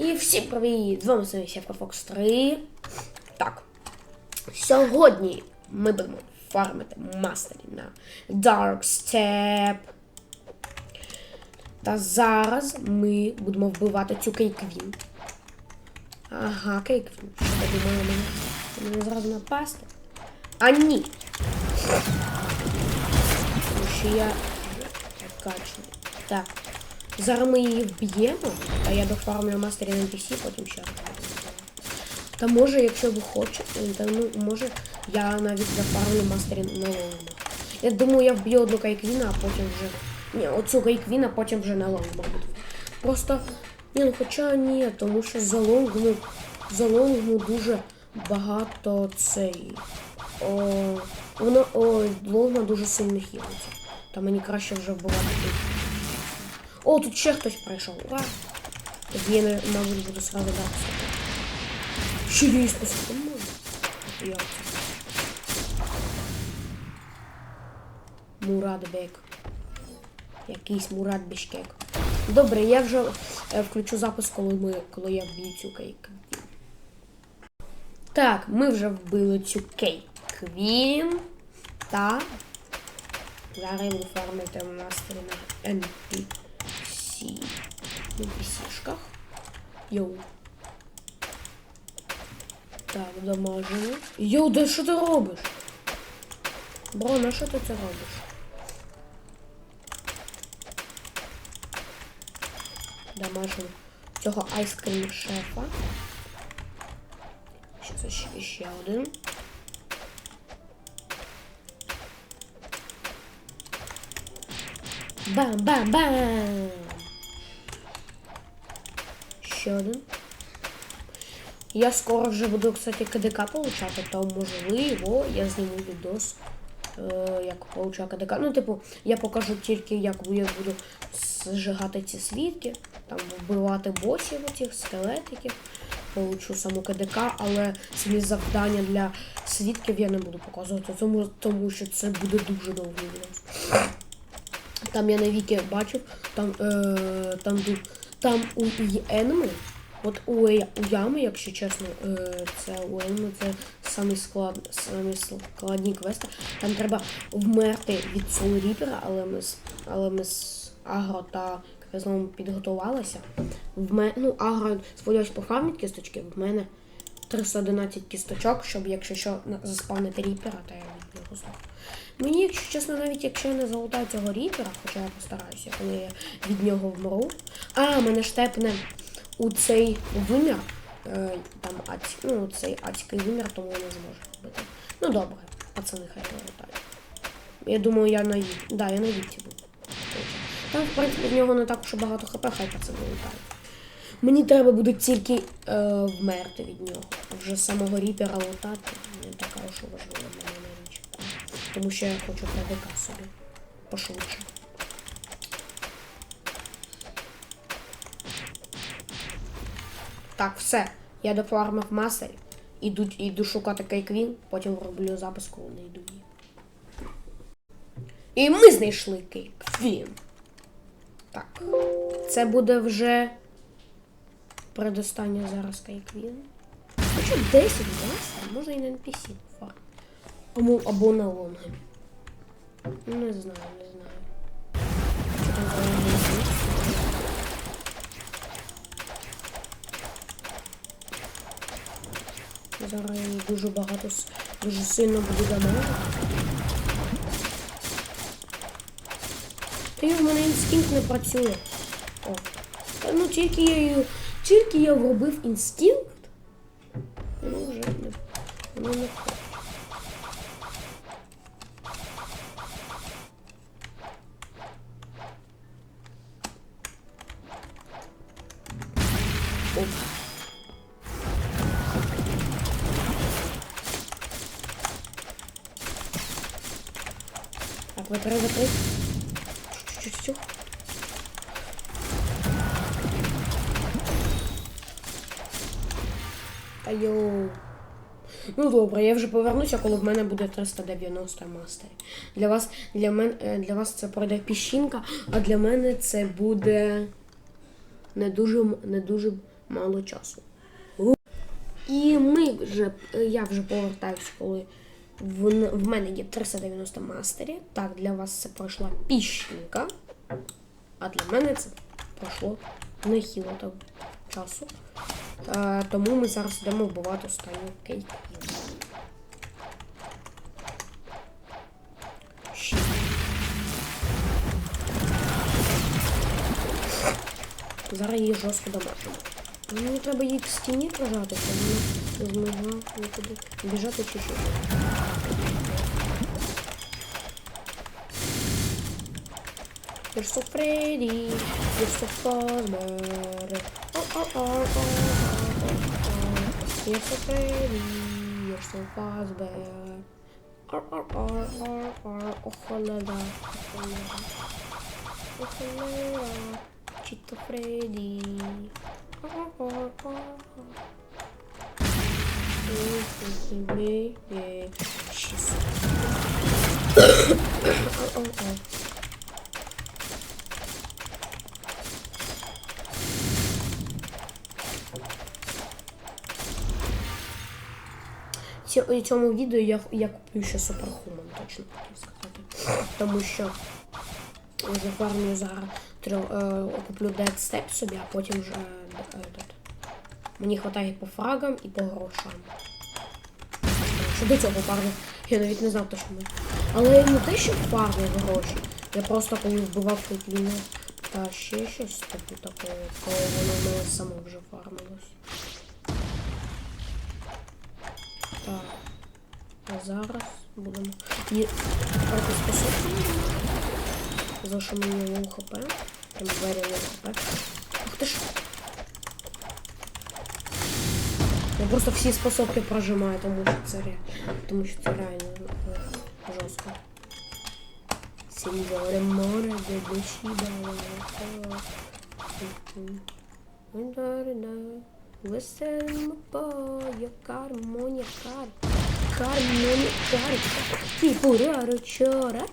І всім привіт! З вами сьогодні Сєвка Фокс 3. Так. Сьогодні ми будемо фармити мастері на Dark Step. Та зараз ми будемо вбивати цю кейквін. Ага, кейквін. Що ти думала мене? Мене зразу напасти? А ні. Тому що я качний. Так. Зараз ми її вб'ємо, а я дофармлю мастері на NPC, потім ще. Та може, якщо ви хочете, та ну може я навіть зафармлю мастері на лонгу. Я думаю, я вб'ю одну кайквіна, а потім вже. Ні, оцю кайквіна, потім вже на лонгу буду. Просто. Ні, ну хоча ні, тому що за лонгу, за лонгу дуже багато цей. О, воно о, лонгу дуже сильно хілиться. Та мені краще вже вбивати. О, тут ще хтось прийшов. Ура! Тоді я, мабуть, буду сразу дати. Ще. Як це? Мурат Бек. Якийсь Мурат Бішкек. Добре, я вже е, включу запис, коли, ми, коли я вб'ю цю кейк. Так, ми вже вбили цю кейк Квін. Та зараз я буду фармити мастері на NPC. NPC-шках. Йоу. Так, дамажимо. Йоу, да що ти робиш? Бро, на що ти це робиш? Дамажимо цього айскрім шефа. Ще, ще, ще один. Бам-бам-бам! Ще один. Я скоро вже буду, кстати, КДК получати, то можливо я зніму відос, е, як получаю КДК. Ну, типу, я покажу тільки, як я буду зжигати ці свідки, там вбивати босів оцих скелетиків, получу саму КДК, але самі завдання для свідків я не буду показувати, тому, тому що це буде дуже довгий відос. Там я на віки бачив, там, е, там, ду- там у Енми, от у, Е- Ями, якщо чесно, е, це у Енми це самі, склад, самі складні квести. Там треба вмерти від Reaper, але ми, але ми з Агро та Квезлом підготувалися. В мене, ну, Агро, сподіваюсь, пофармить кісточки, в мене 311 кісточок, щоб якщо що заспавнити ріпера, то я від нього. Мені, якщо чесно, навіть якщо я не залутаю цього ріпера, хоча я постараюся, коли я від нього вмру. А, мене штепне у цей вимір. Е, там аць, ну, цей адський вимір, тому я не зможу робити. Ну добре, пацани хай залутають. Я думаю, я на ві- Да, я на віці буду. Там, в принципі, в нього не так уж багато хп, хай пацани лутають. Мені треба буде тільки е, вмерти від нього. Вже самого ріпера лутати не така уж важлива для мене річ. Тому що я хочу ПДК собі пошвидше. Так, все. Я дофармив мастер. Іду, іду шукати Кейквін, потім роблю запис, коли не йду. І ми знайшли Кейквін. Так. Це буде вже предостання зараз Кейквін. Хоча 10 власне, можна і на NPC фарм. Або, на лонги. Не знаю, не знаю. Що там за лонги? Зараз дуже багато, дуже сильно буду дамажити. Та в мене інстинкт не працює. О. Та ну тільки я її, тільки я вробив інстинкт, воно вже не, воно не. Оп. Так, закрой, закрой. Чуть-чуть. Та йоу. Ну добре, я вже повернуся, коли в мене буде 390 мастерів. Для вас, для мен, е, для вас це пройде піщинка, а для мене це буде не дуже, не дуже мало часу. І ми вже, я вже повертаюся, коли в, в мене є 390 мастері. Так, для вас це пройшла піщинка. А для мене це пройшло нехило так часу. Е, тому ми зараз йдемо вбивати останню кейк. Зараз її жорстко. Ну, Мені треба її к стіні прижати, щоб не змогла нікуди біжати чи You're so pretty. You're so forward. Oh, oh, oh, oh, oh, oh, oh. You're so pretty. You're so forward. Or, or, or, or, or. Oh, la, la. Oh, la, la. Oh, la, la. Chitto Freddy. Oh, oh, oh, oh. She's. oh, oh, oh. У цьому відео я, я куплю ще суперхуман, точно хотів сказати. Тому що зафармлю зараз тро- е, куплю Dead Step собі, а потім вже е, этот, мені вистачає по фрагам і по грошам. Що до цього фарму, я навіть не знав точно. Але не те, що фармив гроші. Я просто коли вбивав Кейтліна та ще щось типу такого, коли воно мене само вже фармилось. Так. Зараз будемо. І трохи способні. За що мені лоу хп. Там двері лоу хп. Ух ти ж. Я просто всі способки прожимаю, тому що це ре... тому що це реально е, жорстко. Сеньоре море, де душі дали. Веселимо поя, кармоня кар. Кармоня кар. Типу раро чора.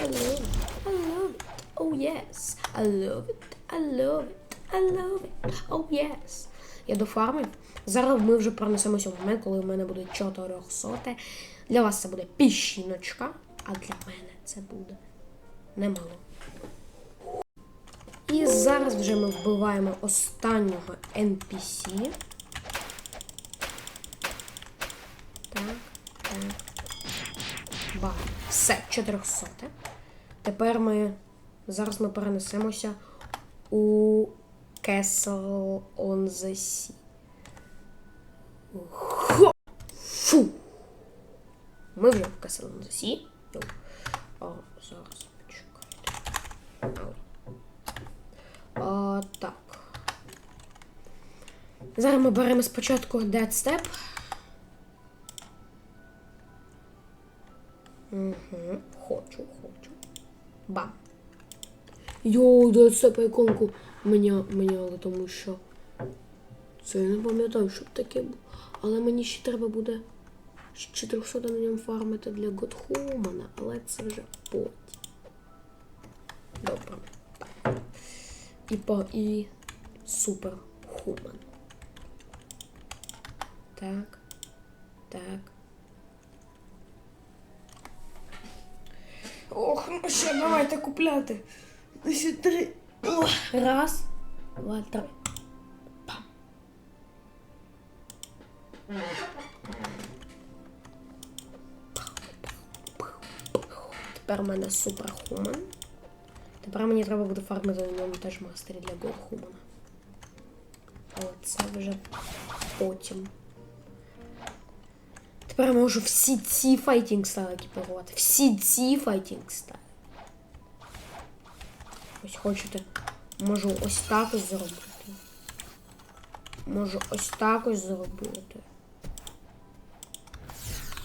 I love it, I love it, I love it. Oh yes, I love it, I love it, I love it. Oh yes. Я дофармив. Зараз ми вже пронесемося в момент, коли в мене буде 400. Для вас це буде піщиночка, а для мене це буде немало. І зараз вже ми вбиваємо останнього NPC. Так, так. Ба. Все, 400. Тепер ми. Зараз ми перенесемося у Castle on the Sea. Хо! Фу! Ми вже в Castle on the Sea. О, зараз почекайте. А, так. Зараз ми беремо спочатку Dead Step. Угу. Хочу, хочу. Бам. Йоу, Dead Step іконку мене міняли, тому що. Це я не пам'ятаю, щоб таке було. Але мені ще треба буде 400 на ньому фармити для Готхумана, але це вже потім. Добре. Так. І по і супер хуман. Так. Так. Ох, ну ще давайте купляти. Ще три. Ох, Раз, два, три. Пам. Тепер у мене супер хуман. Тепер мені треба буде фармити на ньому теж мастері для Голхумана. Але це вже потім. Тепер я можу всі ці файтінг стайли екіпірувати. Всі ці файтінг стайли. Ось хочете. Можу ось так ось зробити. Можу ось так ось зробити.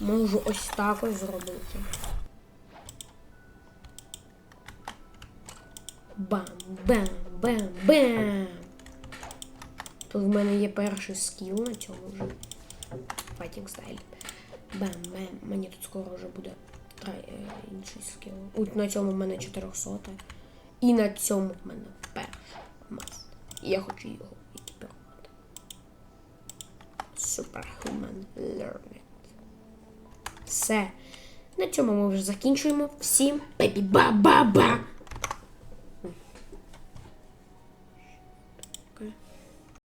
Можу ось так ось зробити. Бам, бам, бам, бам. Тут в мене є перший скіл на цьому вже. Fighting style. Бам, бам. Мені тут скоро вже буде е, інший скіл. От на цьому в мене 400. І на цьому в мене пермаз. Я хочу його екіпірувати. Superhuman Learning. Все. На цьому ми вже закінчуємо. Всім бебі ба ба ба